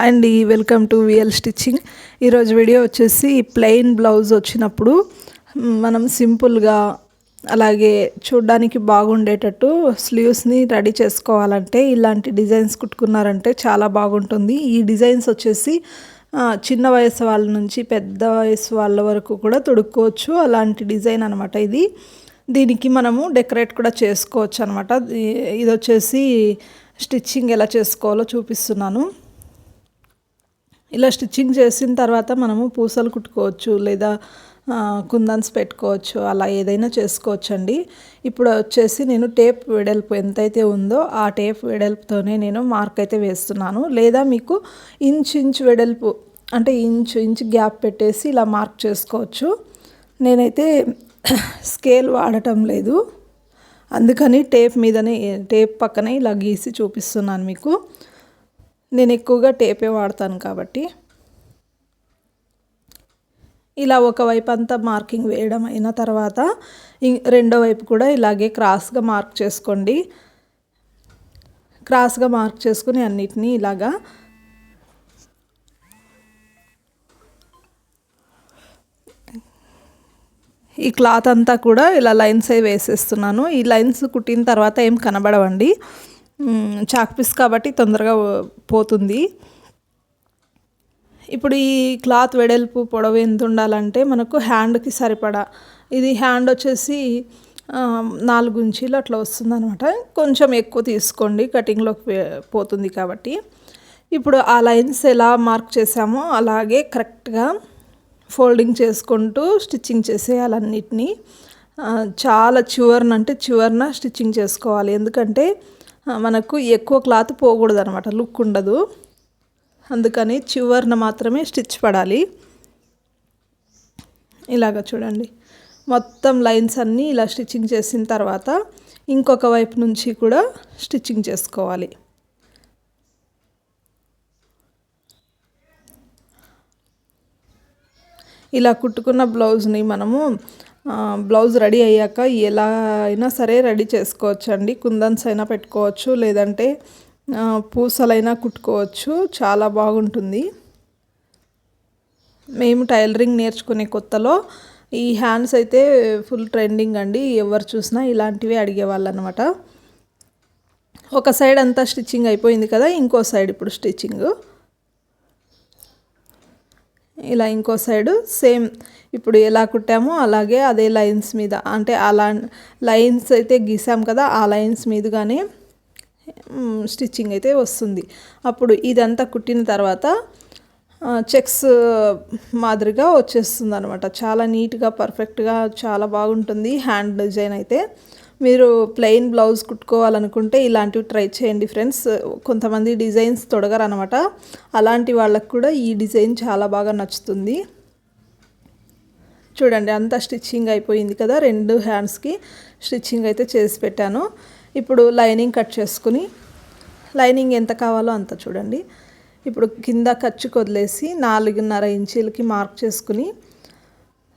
And ఈ welcome to VL stitching ఈరోజు video వచ్చేసి ప్లెయిన్ బ్లౌజ్ వచ్చినప్పుడు మనం సింపుల్గా అలాగే చూడ్డానికి బాగుండేటట్టు స్లీవ్స్ని రెడీ చేసుకోవాలంటే ఇలాంటి డిజైన్స్ కుట్టుకున్నారంటే చాలా బాగుంటుంది. ఈ డిజైన్స్ వచ్చేసి చిన్న వయసు వాళ్ళ నుంచి పెద్ద వయసు వాళ్ళ వరకు కూడా తొడుక్కోవచ్చు. అలాంటి డిజైన్ అనమాట ఇది. దీనికి మనము డెకరేట్ కూడా చేసుకోవచ్చు అనమాట ఇది వచ్చేసి స్టిచ్చింగ్ ఎలా చేసుకోవాలో చూపిస్తున్నాను. ఇలా స్టిచ్చింగ్ చేసిన తర్వాత మనము పూసలు కుట్టుకోవచ్చు లేదా కుందన్స్ పెట్టుకోవచ్చు అలా ఏదైనా చేసుకోవచ్చు అండి ఇప్పుడు వచ్చేసి నేను టేప్ వెడల్పు ఎంతైతే ఉందో ఆ టేప్ వెడల్పుతోనే నేను మార్క్ అయితే వేస్తున్నాను. లేదా మీకు ఇంచ్ ఇంచ్ వెడల్పు అంటే ఇంచు ఇంచ్ గ్యాప్ పెట్టేసి ఇలా మార్క్ చేసుకోవచ్చు. నేనైతే స్కేల్ వాడటం లేదు. అందుకని టేప్ మీదనే టేప్ పక్కనే ఇలా గీసి చూపిస్తున్నాను మీకు. నేను ఎక్కువగా టేపే వాడతాను కాబట్టి. ఇలా ఒకవైపు అంతా మార్కింగ్ వేయడం అయిన తర్వాత ఇం- రెండో వైపు కూడా ఇలాగే క్రాస్గా మార్క్ చేసుకోండి. క్రాస్గా మార్క్ చేసుకుని అన్నిటినీ ఇలాగా ఈ క్లాత్ అంతా కూడా ఇలా లైన్స్ వేసేస్తున్నాను. ఈ లైన్స్ కుట్టిన తర్వాత ఏం కనబడవండి. చాక్ పీస్ కాబట్టి తొందరగా పోతుంది. ఇప్పుడు ఈ క్లాత్ వెడల్పు పొడవు ఎంత ఉండాలంటే మనకు హ్యాండ్కి సరిపడా. ఇది హ్యాండ్ వచ్చేసి నాలుగు ఇంచీలు అట్లా వస్తుంది అనమాట కొంచెం ఎక్కువ తీసుకోండి కటింగ్లోకి పోతుంది కాబట్టి. ఇప్పుడు ఆ లైన్స్ ఎలా మార్క్ చేసామో అలాగే కరెక్ట్గా ఫోల్డింగ్ చేసుకుంటూ స్టిచ్చింగ్ చేసేయాలన్నిటినీ చాలా చివరన అంటే చివరన స్టిచ్చింగ్ చేసుకోవాలి. ఎందుకంటే మనకు ఎక్కువ క్లాత్ పోకూడదు అనమాట లుక్ ఉండదు. అందుకని చివరిన మాత్రమే స్టిచ్ పడాలి. ఇలాగ చూడండి. మొత్తం లైన్స్ అన్నీ ఇలా స్టిచ్చింగ్ చేసిన తర్వాత ఇంకొక వైపు నుంచి కూడా స్టిచ్చింగ్ చేసుకోవాలి. ఇలా కుట్టుకున్న బ్లౌజ్ని మనము బ్లౌజ్ రెడీ అయ్యాక ఎలా అయినా సరే రెడీ చేసుకోవచ్చు అండి కుందన్స్ అయినా పెట్టుకోవచ్చు లేదంటే పూసలైనా కుట్టుకోవచ్చు. చాలా బాగుంటుంది. మేము టైలరింగ్ నేర్చుకునే కొత్తలో ఈ హ్యాండ్స్ అయితే ఫుల్ ట్రెండింగ్ అండి. ఎవరు చూసినా ఇలాంటివి అడిగేవాళ్ళు అనమాట ఒక సైడ్ అంతా స్టిచ్చింగ్ అయిపోయింది కదా ఇంకో సైడ్ ఇప్పుడు స్టిచ్చింగ్. ఇలా ఇంకో సైడ్ సేమ్ ఇప్పుడు ఎలా కుట్టామో అలాగే అదే లైన్స్ మీద. అంటే అలా లైన్స్ అయితే గీసాం కదా ఆ లైన్స్ మీదుగానే స్టిచ్చింగ్ అయితే వస్తుంది. అప్పుడు ఇదంతా కుట్టిన తర్వాత చెక్స్ మాదిరిగా వచ్చేస్తుంది అనమాట చాలా నీట్గా పర్ఫెక్ట్గా చాలా బాగుంటుంది. హ్యాండ్ డిజైన్ అయితే. మీరు ప్లెయిన్ బ్లౌజ్ కుట్టుకోవాలనుకుంటే ఇలాంటివి ట్రై చేయండి ఫ్రెండ్స్ కొంతమంది డిజైన్స్ తొడగరనమాట అలాంటి వాళ్ళకు కూడా ఈ డిజైన్ చాలా బాగా నచ్చుతుంది. చూడండి అంతా స్టిచ్చింగ్ అయిపోయింది కదా రెండు హ్యాండ్స్కి స్టిచ్చింగ్ అయితే చేసి పెట్టాను. ఇప్పుడు లైనింగ్ కట్ చేసుకుని లైనింగ్ ఎంత కావాలో అంత చూడండి. ఇప్పుడు కింద ఖర్చుకు వదిలేసి నాలుగున్నర ఇంచీలకి మార్క్ చేసుకుని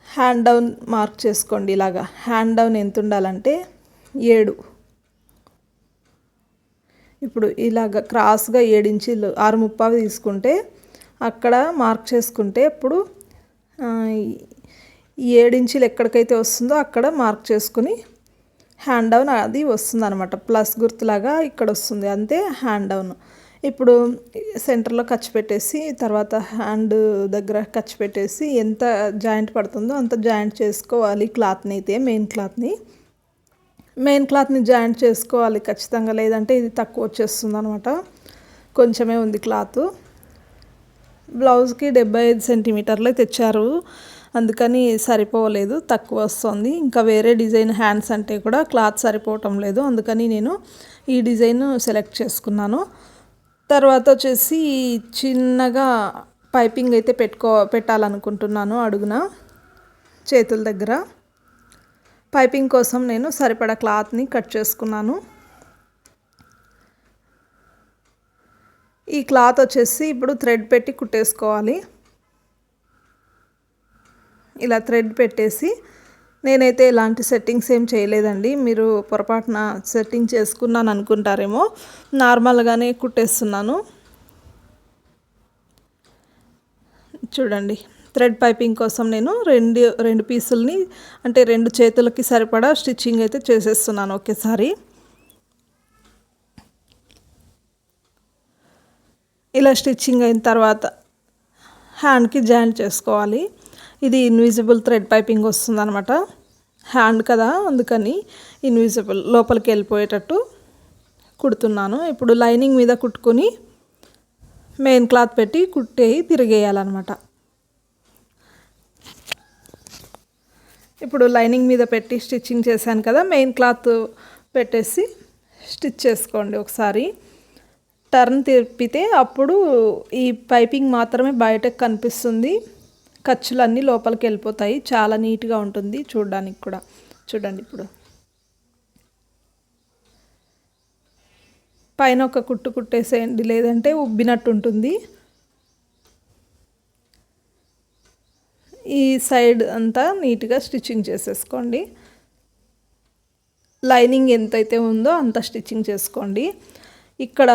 హ్యాండ్ డౌన్ మార్క్ చేసుకోండి ఇలాగా. హ్యాండ్ డౌన్ ఎంత ఉండాలంటే ఏడు. ఇప్పుడు ఇలాగ క్రాస్గా ఏడు ఆరు ముప్పావి తీసుకుంటే అక్కడ మార్క్ చేసుకుంటే ఇప్పుడు ఏడించిలు ఎక్కడికైతే వస్తుందో అక్కడ మార్క్ చేసుకుని హ్యాండ్ డౌన్ అది వస్తుంది అనమాట ప్లస్ గుర్తులాగా ఇక్కడ వస్తుంది. అంతే హ్యాండ్ డౌన్. ఇప్పుడు సెంటర్లో ఖర్చు పెట్టేసి తర్వాత హ్యాండ్ దగ్గర ఖర్చు పెట్టేసి ఎంత జాయింట్ పడుతుందో అంత జాయింట్ చేసుకోవాలి క్లాత్ని అయితే మెయిన్ క్లాత్ని. మెయిన్ క్లాత్ని జాయింట్ చేసుకోవాలి ఖచ్చితంగా లేదంటే ఇది తక్కువ వచ్చేస్తుంది అనమాట కొంచెమే ఉంది క్లాత్. బ్లౌజ్కి డెబ్బై ఐదు సెంటీమీటర్లే తెచ్చారు. అందుకని సరిపోలేదు తక్కువ వస్తుంది. ఇంకా వేరే డిజైన్ హ్యాండ్స్ అంటే కూడా క్లాత్ సరిపోవటం లేదు. అందుకని నేను ఈ డిజైన్ సెలెక్ట్ చేసుకున్నాను. తర్వాత వచ్చేసి చిన్నగా పైపింగ్ అయితే పెట్టుకో పెట్టాలనుకుంటున్నాను అడుగున చేతుల దగ్గర. పైపింగ్ కోసం నేను సరిపడా క్లాత్ని కట్ చేసుకున్నాను. ఈ క్లాత్ వచ్చేసి ఇప్పుడు థ్రెడ్ పెట్టి కుట్టేసుకోవాలి. ఇలా థ్రెడ్ పెట్టేసి నేనైతే ఇలాంటి సెట్టింగ్స్ ఏం చేయలేదండి. మీరు పొరపాటున సెట్టింగ్ చేసుకున్నాను అనుకుంటారేమో నార్మల్గానే కుట్టేస్తున్నాను. చూడండి థ్రెడ్ పైపింగ్ కోసం నేను రెండు రెండు పీసుల్ని అంటే రెండు చేతులకి సరిపడా స్టిచ్చింగ్ అయితే చేసేస్తున్నాను ఒకేసారి. ఇలా స్టిచ్చింగ్ అయిన తర్వాత హ్యాండ్కి జాయింట్ చేసుకోవాలి. ఇది ఇన్విజిబుల్ థ్రెడ్ పైపింగ్ వస్తుందనమాట హ్యాండ్ కదా అందుకని ఇన్విజిబుల్ లోపలికి వెళ్ళిపోయేటట్టు కుడుతున్నాను. ఇప్పుడు లైనింగ్ మీద కుట్టుకొని మెయిన్ క్లాత్ పెట్టి కుట్టేయి తిరిగేయాలన్నమాట. ఇప్పుడు లైనింగ్ మీద పెట్టి స్టిచ్చింగ్ చేశాను కదా మెయిన్ క్లాత్ పెట్టేసి స్టిచ్ చేసుకోండి ఒకసారి. టర్న్ తిప్పితే అప్పుడు ఈ పైపింగ్ మాత్రమే బయటకు కనిపిస్తుంది. ఖర్చులన్నీ లోపలికి వెళ్ళిపోతాయి. చాలా నీట్గా ఉంటుంది చూడడానికి కూడా. చూడండి ఇప్పుడు. పైన ఒక కుట్టు కుట్టేసేయండి లేదంటే ఉబ్బినట్టు ఉంటుంది. ఈ సైడ్ అంతా నీట్గా స్టిచ్చింగ్ చేసేసుకోండి. లైనింగ్ ఎంతైతే ఉందో అంత స్టిచ్చింగ్ చేసుకోండి. ఇక్కడ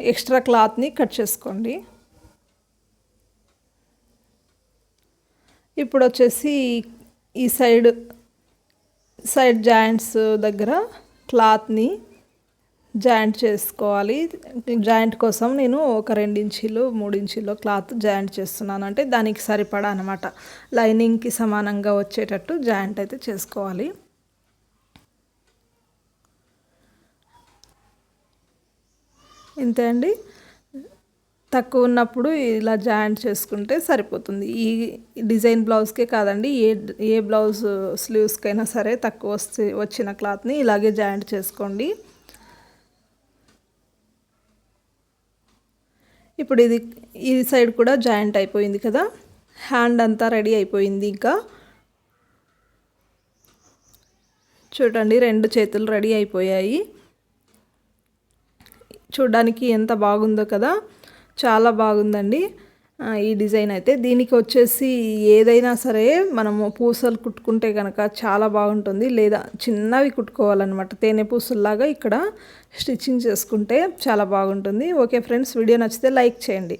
ఎక్స్ట్రా క్లాత్ని కట్ చేసుకోండి. ఇప్పుడు వచ్చేసి ఈ సైడ్ సైడ్ జాయింట్స్ దగ్గర క్లాత్ని జాయింట్ చేసుకోవాలి. జాయింట్ కోసం నేను ఒక రెండు మూడించీలు మూడు క్లాత్ జాయింట్ చేస్తున్నాను. అంటే దానికి సరిపడా అనమాట లైనింగ్కి సమానంగా వచ్చేటట్టు జాయింట్ అయితే చేసుకోవాలి. ఇంతే అండి. తక్కువ ఉన్నప్పుడు ఇలా జాయింట్ చేసుకుంటే సరిపోతుంది. ఈ డిజైన్ బ్లౌజ్కే కాదండి ఏ ఏ బ్లౌజ్ స్లీవ్స్కైనా సరే తక్కువ వస్తే వచ్చిన క్లాత్ని ఇలాగే జాయింట్ చేసుకోండి. ఇప్పుడు ఇది ఈ సైడ్ కూడా జాయింట్ అయిపోయింది కదా? హ్యాండ్ అంతా రెడీ అయిపోయింది ఇంకా. చూడండి రెండు చేతులు రెడీ అయిపోయాయి. చూడడానికి ఎంత బాగుందో కదా? చాలా బాగుందండి. ఈ డిజైన్ అయితే. దీనికి వచ్చేసి ఏదైనా సరే మనము పూసలు కుట్టుకుంటే కనుక చాలా బాగుంటుంది. లేదా చిన్నవి కుట్టుకోవాలన్నమాట. తేనె పూసల్లాగా ఇక్కడ స్టిచ్చింగ్ చేసుకుంటే చాలా బాగుంటుంది. ఓకే ఫ్రెండ్స్ వీడియో నచ్చితే లైక్ చేయండి.